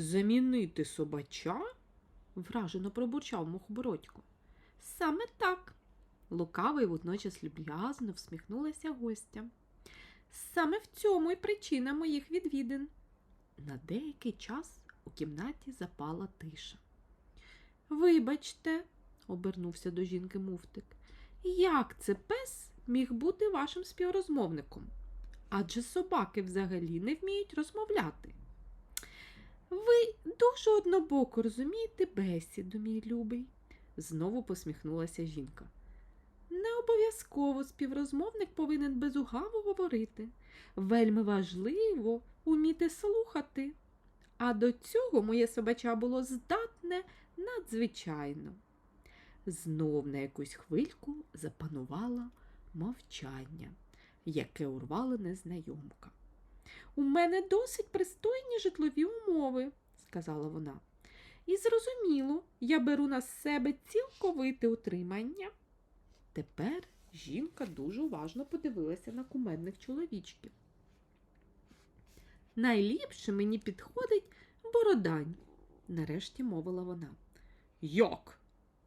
Замінити собача? вражено пробурчав мухобородько. Саме так. Лукаво і водночас люб'язно всміхнулася гостя. Саме в цьому й причина моїх відвідин. На деякий час у кімнаті запала тиша. Вибачте, обернувся до жінки муфтик, як це пес міг бути вашим співрозмовником? Адже собаки взагалі не вміють розмовляти. Ви дуже однобоко розумієте бесіду, мій любий, знову посміхнулася жінка. Не обов'язково співрозмовник повинен безугаво говорити. Вельми важливо уміти слухати. А до цього моє собача було здатне надзвичайно. Знов на якусь хвильку запанувало мовчання, яке урвала незнайомка. У мене досить пристойні житлові умови, сказала вона. І зрозуміло, я беру на себе цілковите утримання. Тепер жінка дуже уважно подивилася на кумедних чоловічків. Найліпше мені підходить бородань, нарешті мовила вона. Як?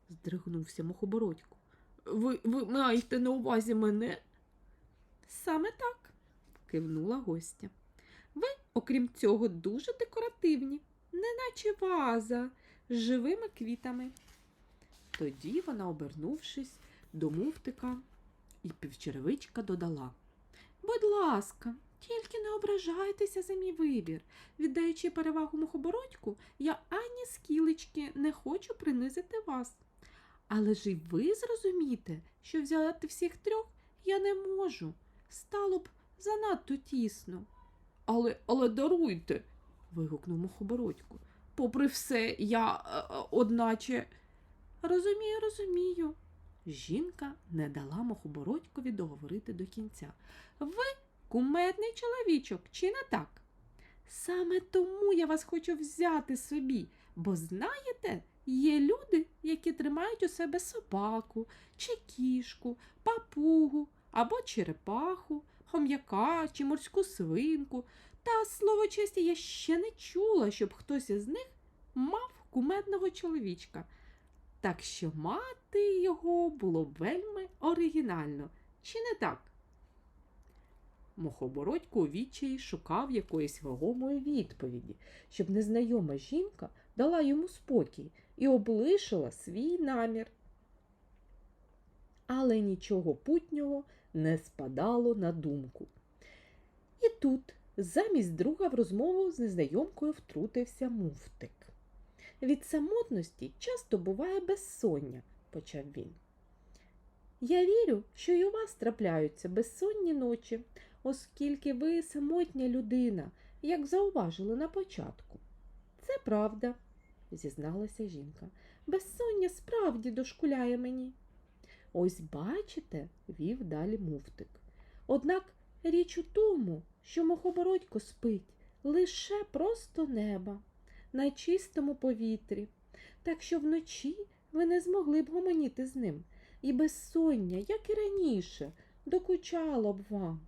здригнувся мухобородько. Ви, ви маєте на увазі мене? Саме так, кивнула гостя. Ви, окрім цього, дуже декоративні, неначе ваза з живими квітами. Тоді вона, обернувшись до муфтика і півчеревичка додала. Будь ласка, тільки не ображайтеся за мій вибір. Віддаючи перевагу мухобородьку, я ані скілечки не хочу принизити вас. Але ж і ви зрозумієте, що взяти всіх трьох я не можу. Стало б занадто тісно. Але, але даруйте. вигукнув мухобородько. Попри все, я, е, е, одначе. Розумію, розумію. Жінка не дала мухобородькові договорити до кінця. Ви кумедний чоловічок, чи не так? Саме тому я вас хочу взяти собі, бо знаєте, є люди, які тримають у себе собаку, чи кішку, папугу або черепаху, хом'яка чи морську свинку. Та, слово честі, я ще не чула, щоб хтось із них мав кумедного чоловічка. Так що мати його було вельми оригінально, чи не так? Мохобородько у відчаї шукав якоїсь вагомої відповіді, щоб незнайома жінка дала йому спокій і облишила свій намір. Але нічого путнього не спадало на думку. І тут, замість друга в розмову з незнайомкою втрутився муфтик. Від самотності часто буває безсоння, почав він. Я вірю, що й у вас трапляються безсонні ночі, оскільки ви самотня людина, як зауважили на початку. Це правда, зізналася жінка. Безсоння справді дошкуляє мені. Ось бачите, вів далі муфтик. Однак річ у тому, що мохобородько спить лише просто неба на чистому повітрі, так що вночі ви не змогли б гомоніти з ним, і безсоння, як і раніше, докучало б вам.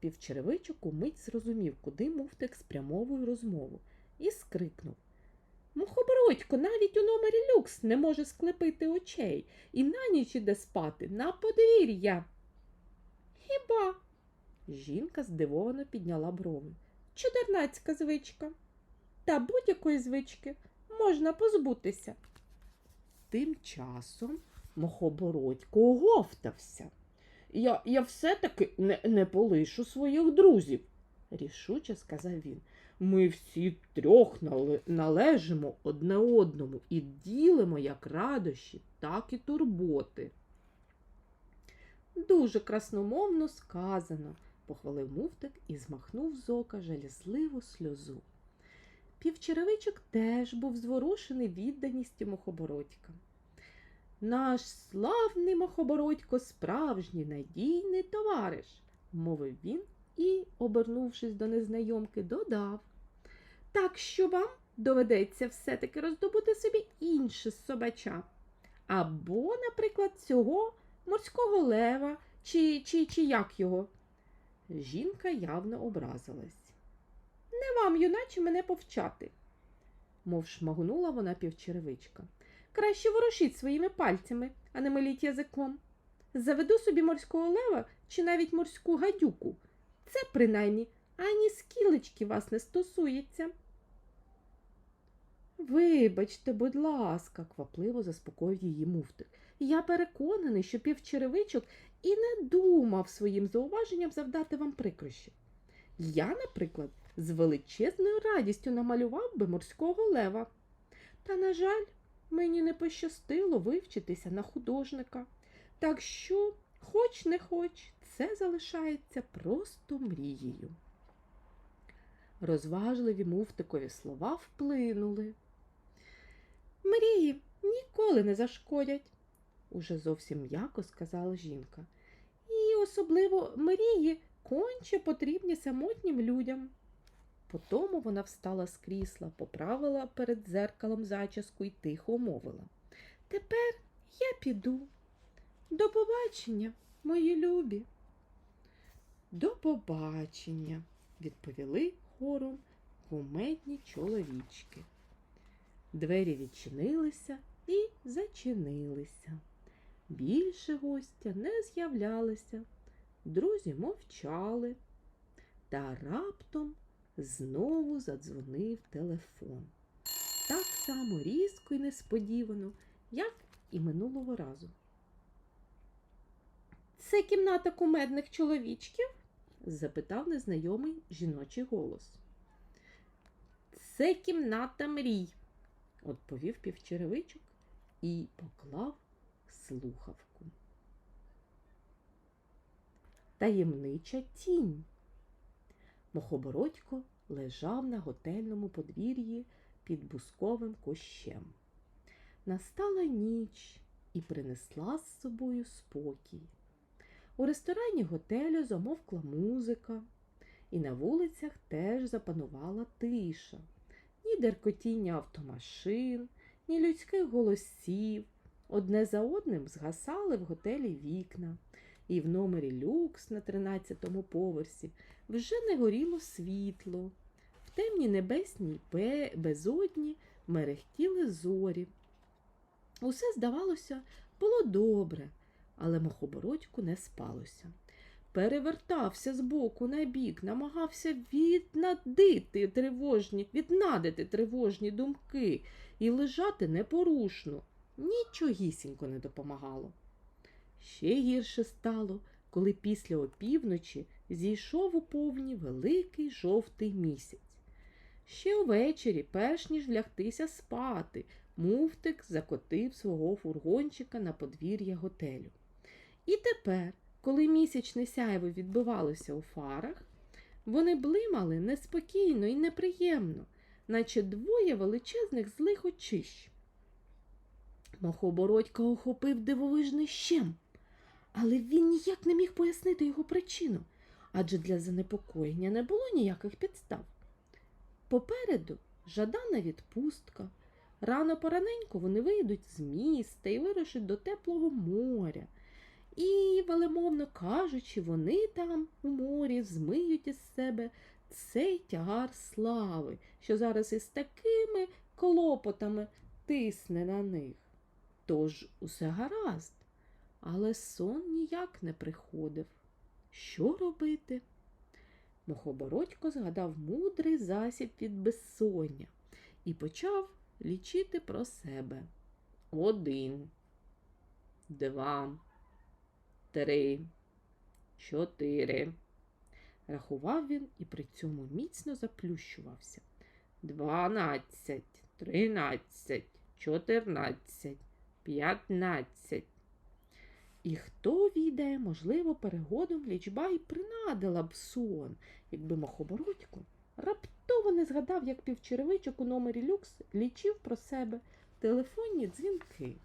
Півчеревичок умить зрозумів, куди муфтик спрямовує розмову, і скрикнув. Мухобородько навіть у номері люкс не може склепити очей і на ніч іде спати на подвір'я. Хіба? Жінка здивовано підняла брови. Чудернацька звичка. Та будь-якої звички можна позбутися. Тим часом Мохобородько оговтався. Я, я все-таки не, не полишу своїх друзів, рішуче сказав він. Ми всі трьох належимо одне одному і ділимо як радощі, так і турботи. Дуже красномовно сказано, похвалив муфтик і змахнув з ока жалісливу сльозу. Півчеревичок теж був зворушений відданістю мохобородька. Наш славний мохобородько справжній надійний товариш, мовив він і, обернувшись до незнайомки, додав. Так що вам доведеться все-таки роздобути собі інше собача. Або, наприклад, цього морського лева, чи, чи, чи як його. Жінка явно образилась. Не вам, юначе, мене повчати. мов шмагнула вона півчеревичка. Краще ворушіть своїми пальцями, а не миліть язиком. Заведу собі морського лева чи навіть морську гадюку. Це, принаймні, ані скілечки вас не стосується. Вибачте, будь ласка, квапливо заспокоїв її муфтик. Я переконаний, що півчеревичок і не думав своїм зауваженням завдати вам прикрощі. Я, наприклад, з величезною радістю намалював би морського лева. Та, на жаль, мені не пощастило вивчитися на художника. Так що, хоч не хоч, це залишається просто мрією. Розважливі муфтикові слова вплинули. Мрії ніколи не зашкодять, уже зовсім м'яко сказала жінка. І особливо мрії конче потрібні самотнім людям. Потому вона встала з крісла, поправила перед дзеркалом зачіску і тихо мовила. Тепер я піду. До побачення, мої любі. До побачення, відповіли хором кумедні чоловічки. Двері відчинилися і зачинилися. Більше гостя не з'являлися. Друзі мовчали. Та раптом знову задзвонив телефон. Так само різко і несподівано, як і минулого разу. Це кімната кумедних чоловічків? запитав незнайомий жіночий голос. Це кімната мрій, відповів півчеревичок і поклав слухавку. Таємнича тінь. Мохобородько лежав на готельному подвір'ї під бусковим кущем. Настала ніч і принесла з собою спокій. У ресторані готелю замовкла музика, і на вулицях теж запанувала тиша. Ні деркотіння автомашин, ні людських голосів. Одне за одним згасали в готелі вікна, і в номері люкс на 13-му поверсі вже не горіло світло. В темній небесній безодні мерехтіли зорі. Усе, здавалося, було добре, але мохобородьку не спалося. Перевертався з боку на бік, намагався віднадити тривожні, віднадити тривожні думки і лежати непорушно. Нічогісінько не допомагало. Ще гірше стало, коли після опівночі зійшов у повні великий жовтий місяць. Ще увечері, перш ніж лягтися спати, муфтик закотив свого фургончика на подвір'я готелю. І тепер, коли місячне сяйво відбивалося у фарах, вони блимали неспокійно і неприємно, наче двоє величезних злих очищ. Мохобородька охопив дивовижний щем, але він ніяк не міг пояснити його причину, адже для занепокоєння не було ніяких підстав. Попереду жадана відпустка. Рано пораненько вони вийдуть з міста і вирушать до теплого моря. І, велемовно кажучи, вони там у морі змиють із себе цей тягар слави, що зараз із такими клопотами тисне на них. Тож усе гаразд, але сон ніяк не приходив. Що робити? Мохобородько згадав мудрий засіб від безсоння і почав лічити про себе. Один, два, три, чотири. Рахував він і при цьому міцно заплющувався. Дванадцять, тринадцять, чотирнадцять, п'ятнадцять. І хто відає, можливо, перегодом лічба й принадила б сон, якби Мохобородько раптово не згадав, як півчеревичок у номері люкс лічив про себе телефонні дзвінки.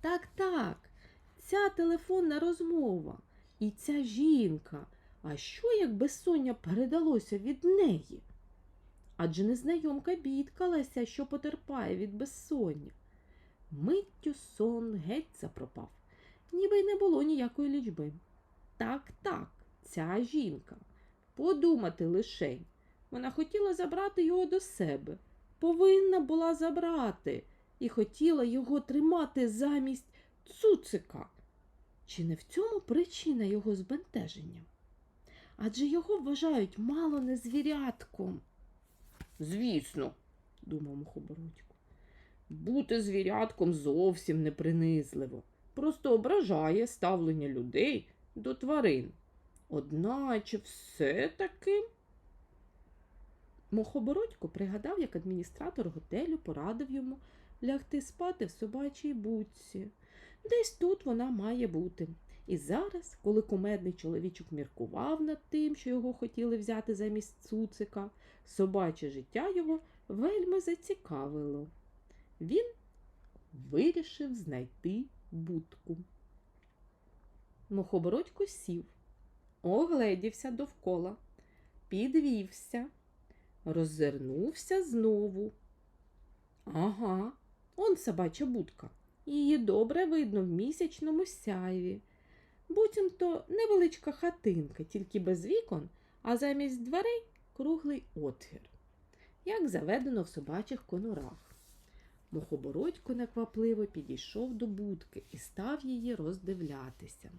Так, так, ця телефонна розмова і ця жінка. А що, як безсоння передалося від неї? Адже незнайомка бідкалася, що потерпає від безсоння. Миттю сон геть запропав, ніби й не було ніякої лічби. Так, так, ця жінка. Подумати лишень. Вона хотіла забрати його до себе, повинна була забрати і хотіла його тримати замість цуцика. Чи не в цьому причина його збентеження? Адже його вважають мало не звірятком. Звісно, думав Мухобородько. Бути звірятком зовсім не принизливо, просто ображає ставлення людей до тварин. Одначе все-таки. Мохобородько пригадав, як адміністратор готелю порадив йому лягти спати в собачій будці. Десь тут вона має бути. І зараз, коли кумедний чоловічок міркував над тим, що його хотіли взяти замість цуцика, собаче життя його вельми зацікавило. Він вирішив знайти будку. Мохобородько сів, огледівся довкола, підвівся, роззирнувся знову. Ага, он собача будка. Її добре видно в місячному сяйві. Буцімто невеличка хатинка, тільки без вікон, а замість дверей круглий отвір, як заведено в собачих конурах. Мухобородько неквапливо підійшов до будки і став її роздивлятися.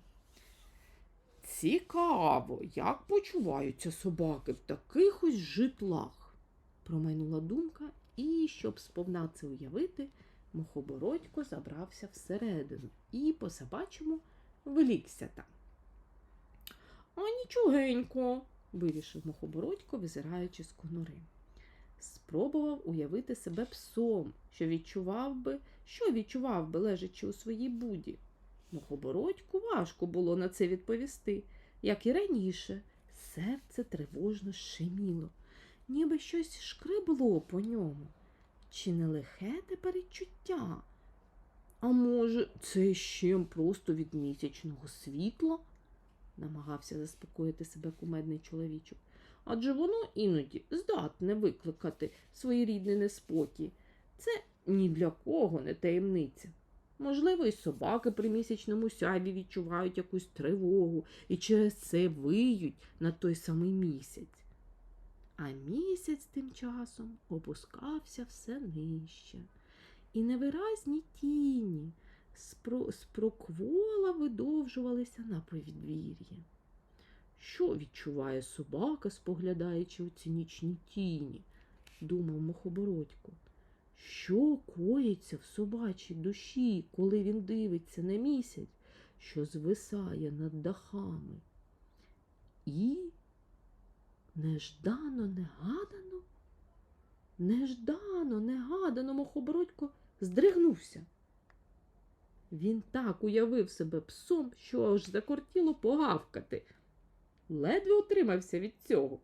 Цікаво, як почуваються собаки в таких ось житлах, промайнула думка, і, щоб сповна це уявити, Мухобородько забрався всередину і по собачому вилікся там. А нічогенько, вирішив Мухобородько, визираючи з конури. Спробував уявити себе псом, що відчував би, що відчував би, лежачи у своїй буді. Мухобородьку важко було на це відповісти, як і раніше. Серце тривожно щеміло, ніби щось шкребло по ньому. Чи не лихе те перечуття? А може, це ще просто від місячного світла? намагався заспокоїти себе кумедний чоловічок. Адже воно іноді здатне викликати своєрідний неспокій. Це ні для кого не таємниця. Можливо, і собаки при місячному сяйві відчувають якусь тривогу і через це виють на той самий місяць. А місяць тим часом опускався все нижче, і невиразні тіні спро... спроквола видовжувалися на подвір'ї. Що відчуває собака, споглядаючи у ці нічні тіні? думав Мохобородько. Що коїться в собачій душі, коли він дивиться на місяць, що звисає над дахами? І неждано, негадано, неждано, негадано Мохобородько здригнувся. Він так уявив себе псом, що аж закортіло погавкати. Ледве утримався від цього.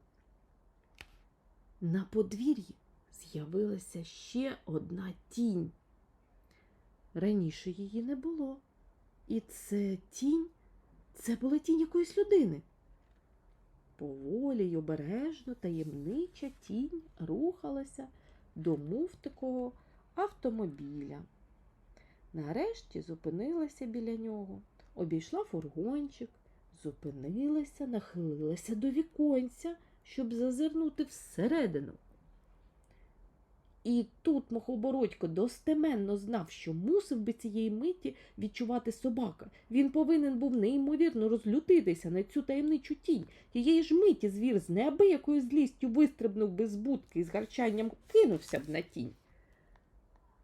На подвір'ї з'явилася ще одна тінь. Раніше її не було. І це тінь, це була тінь якоїсь людини. Поволі й обережно таємнича тінь рухалася до муфтикового автомобіля. Нарешті зупинилася біля нього, обійшла фургончик, зупинилася, нахилилася до віконця, щоб зазирнути всередину. І тут Мохобородько достеменно знав, що мусив би цієї миті відчувати собака. Він повинен був неймовірно розлютитися на цю таємничу тінь. Тієї ж миті звір з неабиякою злістю вистрибнув би з будки і з гарчанням кинувся б на тінь.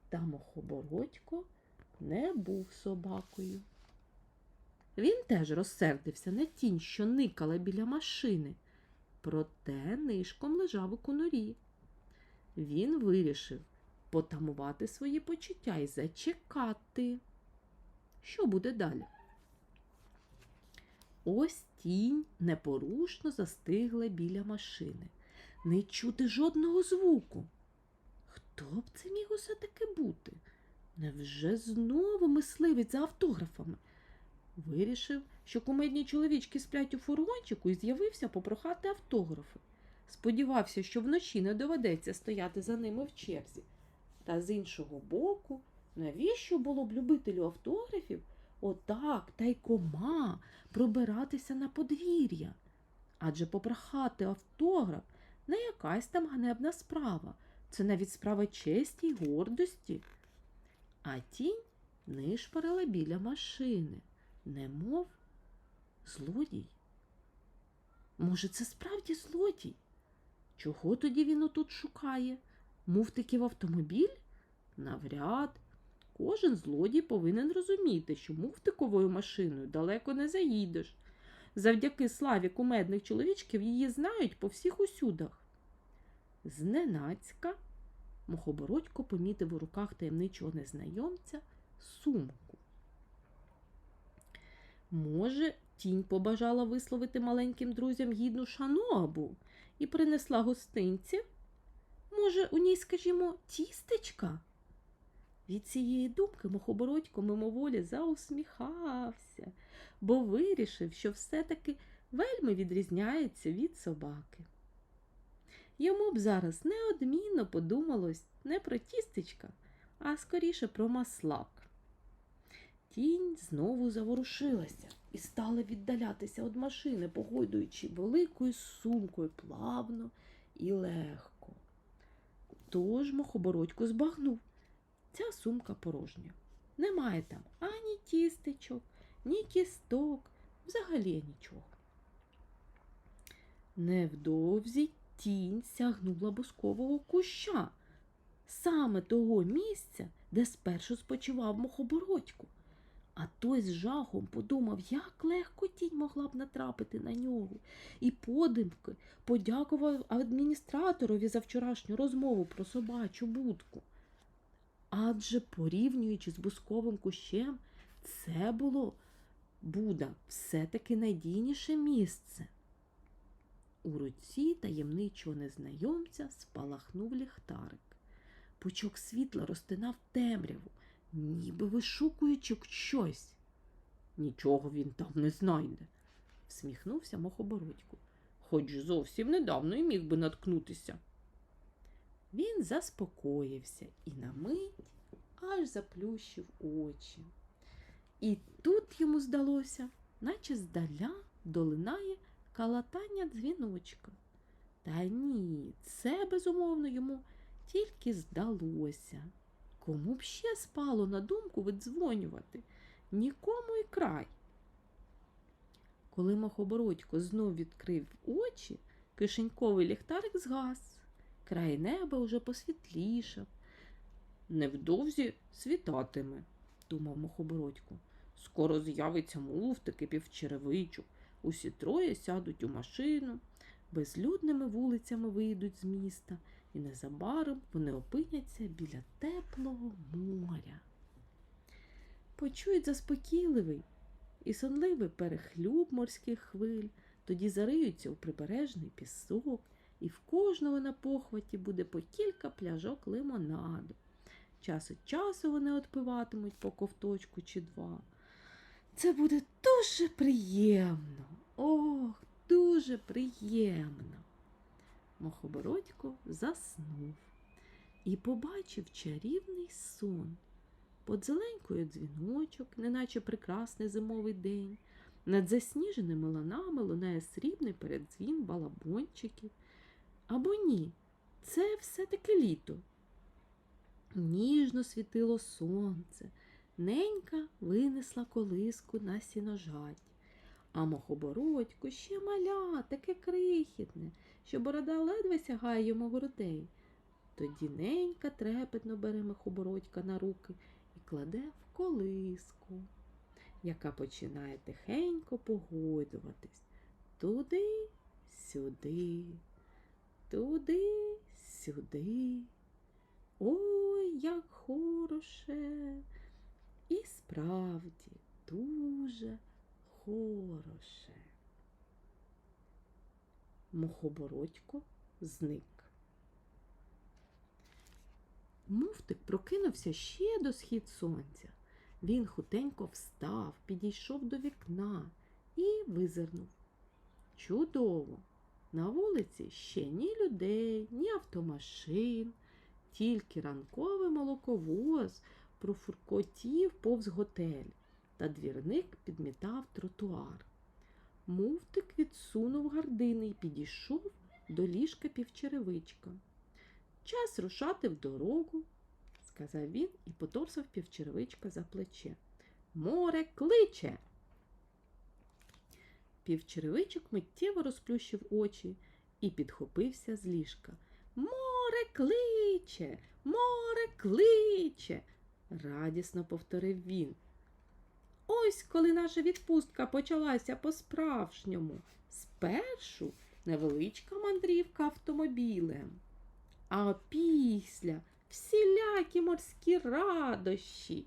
Та Мохобородько не був собакою. Він теж розсердився на тінь, що никала біля машини, проте нишком лежав у конурі. Він вирішив потамувати свої почуття і зачекати. Що буде далі? Ось тінь непорушно застигла біля машини. Не чути жодного звуку. Хто б це міг усе таки бути? Невже знову мисливець за автографами? Вирішив, що кумедні чоловічки сплять у фургончику і з'явився попрохати автографи. Сподівався, що вночі не доведеться стояти за ними в черзі. Та з іншого боку, навіщо було б любителю автографів отак тайкома пробиратися на подвір'я? Адже попрохати автограф не якась там ганебна справа. Це навіть справа честі й гордості. А тінь нишпорила біля машини, немов злодій. Може, це справді злодій? Чого тоді він отут шукає? Муфтиків автомобіль? Навряд. Кожен злодій повинен розуміти, що муфтиковою машиною далеко не заїдеш. Завдяки славі кумедних чоловічків її знають по всіх усюдах. Зненацька Мохобородько помітив у руках таємничого незнайомця сумку. Може, тінь побажала висловити маленьким друзям гідну шанобу і принесла гостинців? Може, у ній, скажімо, тістечка? Від цієї думки Мохобородько мимоволі заусміхався, бо вирішив, що все-таки вельми відрізняється від собаки. Йому б зараз неодмінно подумалось не про тістечка, а скоріше про маслак. Тінь знову заворушилася і стала віддалятися від машини, погойдуючи великою сумкою плавно і легко. Тож Мохобородько збагнув. Ця сумка порожня. Немає там ані тістечок, ні кісток, взагалі нічого. Невдовзі тінь сягнула бускового куща, саме того місця, де спершу спочивав мохобородьку. А той з жахом подумав, як легко тінь могла б натрапити на нього, і подимки подякував адміністраторові за вчорашню розмову про собачу будку. Адже, порівнюючи з бусковим кущем, це було Буда все-таки найдійніше місце. У руці таємничого незнайомця спалахнув ліхтарик. Пучок світла розтинав темряву, ніби вишукуючи щось. Нічого він там не знайде, всміхнувся Мохобородько. Хоч зовсім недавно й міг би наткнутися. Він заспокоївся і на мить аж заплющив очі. І тут йому здалося, наче здаля долинає калатання дзвіночка. Та ні, це, безумовно, йому тільки здалося. Кому б ще спало на думку видзвонювати? Нікому і край. Коли Мохобородько знов відкрив очі, кишеньковий ліхтарик згас. Край неба уже посвітлішав. Невдовзі світатиме, думав Мохобородько. Скоро з'явиться муфтик півчеревичок. Усі троє сядуть у машину, безлюдними вулицями вийдуть з міста, і незабаром вони опиняться біля теплого моря. Почують заспокійливий і сонливий перехлюб морських хвиль, тоді зариються у прибережний пісок, і в кожного на похваті буде по кілька пляжок лимонаду. Час від часу вони отпиватимуть по ковточку чи два. Це буде дуже приємно. Ох, дуже приємно. Мохобородько заснув і побачив чарівний сон. Под зеленькою дзвіночок, неначе прекрасний зимовий день, над засніженими ланами лунає срібний передзвін балабончиків. Або ні, це все-таки літо. Ніжно світило сонце, ненька винесла колиску на сіножать. А мохобородько ще маля, таке крихітне, що борода ледве сягає йому грудей. Тоді ненька трепетно бере мохобородька на руки і кладе в колиску, яка починає тихенько погойдуватись туди, сюди, туди, сюди. Ой, як хороше. І справді дуже хороше. Мохобородько зник. Муфтик прокинувся ще до схід сонця. Він хутенько встав, підійшов до вікна і визирнув. Чудово! На вулиці ще ні людей, ні автомашин, тільки ранковий молоковоз профуркотів повз готель, та двірник підмітав тротуар. Муфтик відсунув гардини і підійшов до ліжка півчеревичка. Час рушати в дорогу, сказав він і поторсав півчервичка за плече. Море кличе. Півчервичок миттєво розплющив очі і підхопився з ліжка. Море кличе, море кличе, радісно повторив він. Ось коли наша відпустка почалася по-справжньому. Спершу невеличка мандрівка автомобілем, а після всілякі морські радощі.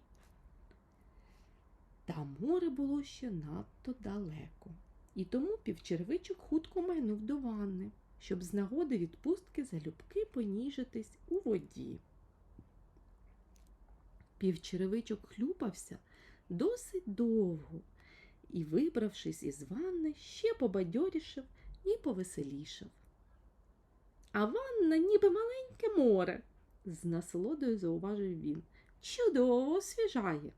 Та море було ще надто далеко, і тому півчервичок хутко майнув до ванни, щоб з нагоди відпустки залюбки поніжитись у воді. Півчеревичок хлюпався досить довго і, вибравшись із ванни, ще побадьорішав і повеселішав. А ванна ніби маленьке море, з насолодою зауважив він. Чудово освіжає.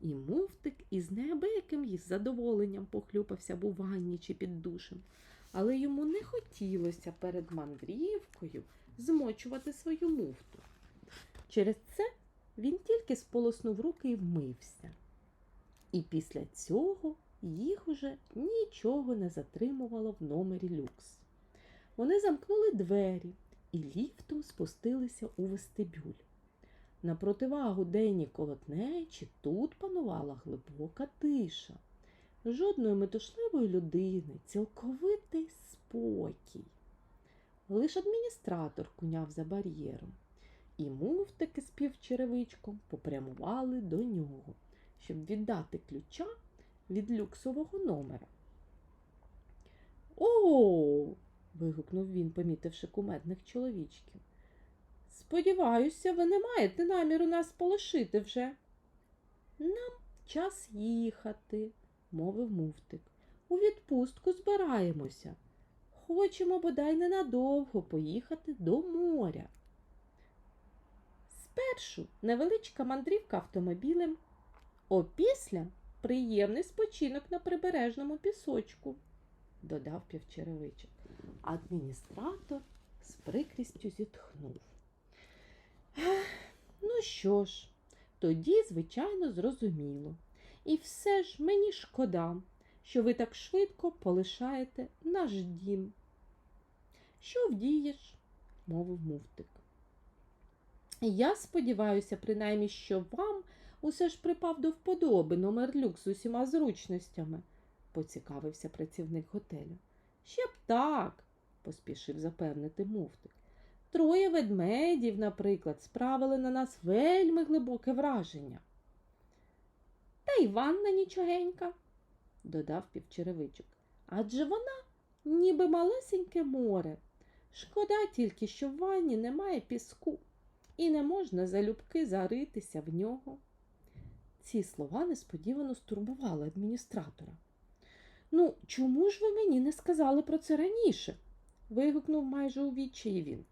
І муфтик із неабияким її задоволенням похлюпався б ванні чи під душем, але йому не хотілося перед мандрівкою змочувати свою муфту. Через це він тільки сполоснув руки і вмився. І після цього їх уже нічого не затримувало в номері люкс. Вони замкнули двері і ліфтом спустилися у вестибюль. На противагу денній колотнечі тут панувала глибока тиша. Жодної метушливої людини, цілковитий спокій. Лиш адміністратор куняв за бар'єром, і муфтики з півчеревичком попрямували до нього, щоб віддати ключа від люксового номера. О. вигукнув він, помітивши кумедних чоловічків. Сподіваюся, ви не маєте наміру нас полишити вже. Нам час їхати, мовив муфтик. У відпустку збираємося. Хочемо бодай ненадовго поїхати до моря. Спершу невеличка мандрівка автомобілем, опісля приємний спочинок на прибережному пісочку, додав півчеревичок. Адміністратор з прикрістю зітхнув. Ну що ж, тоді, звичайно, зрозуміло. І все ж мені шкода, що ви так швидко полишаєте наш дім. Що вдієш? мовив муфтик. Я сподіваюся, принаймні, що вам усе ж припав до вподоби номер люкс з усіма зручностями, поцікавився працівник готелю. Ще б так, поспішив запевнити муфтик. Троє ведмедів, наприклад, справили на нас вельми глибоке враження. Та й ванна нічогенька, додав півчеревичок. Адже вона ніби малесеньке море. Шкода тільки, що в ванні немає піску, і не можна залюбки заритися в нього. Ці слова несподівано стурбували адміністратора. Ну, чому ж ви мені не сказали про це раніше? вигукнув майже у відчаї він.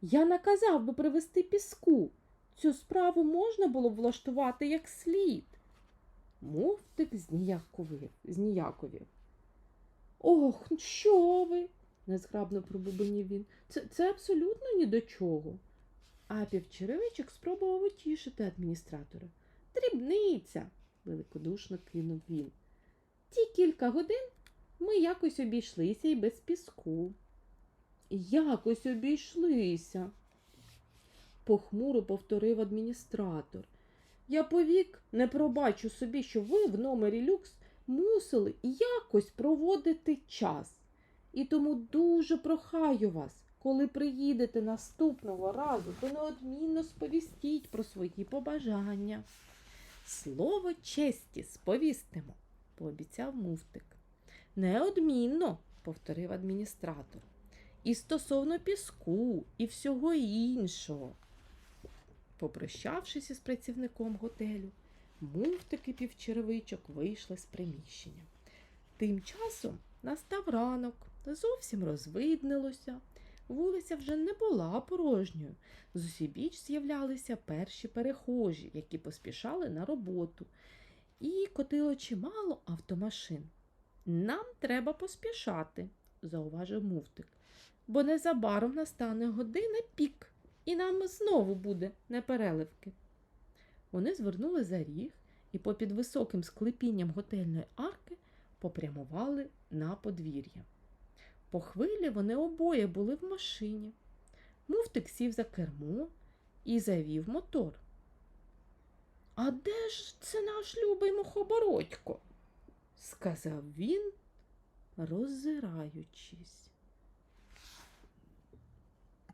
Я наказав би привезти піску. Цю справу можна було б влаштувати як слід. Мовтик зніяковів. Ох, що ви? незграбно пробубенів він. Це, це абсолютно ні до чого. А півчеревичок спробував утішити адміністратора. Дрібниця, великодушно кинув він. Ті кілька годин ми якось обійшлися і без піску. Якось обійшлися, похмуро повторив адміністратор. Я повік не пробачу собі, що ви в номері люкс мусили якось проводити час. І тому дуже прохаю вас, коли приїдете наступного разу, то неодмінно сповістіть про свої побажання. Слово честі сповістимо, пообіцяв муфтик. Неодмінно, повторив адміністратор. І стосовно піску, і всього іншого. Попрощавшись із працівником готелю, муфтик і півчеревичок вийшли з приміщення. Тим часом настав ранок, зовсім розвиднилося. Вулиця вже не була порожньою. З усібіч з'являлися перші перехожі, які поспішали на роботу, і котило чимало автомашин. Нам треба поспішати, зауважив муфтик, бо незабаром настане година пік. і нам знову буде непереливки. Вони звернули за ріг і попід високим склепінням готельної арки попрямували на подвір'я. По хвилі вони обоє були в машині. Муфтик сів за кермо і завів мотор. А де ж це наш любий мухобородько? сказав він, роззираючись.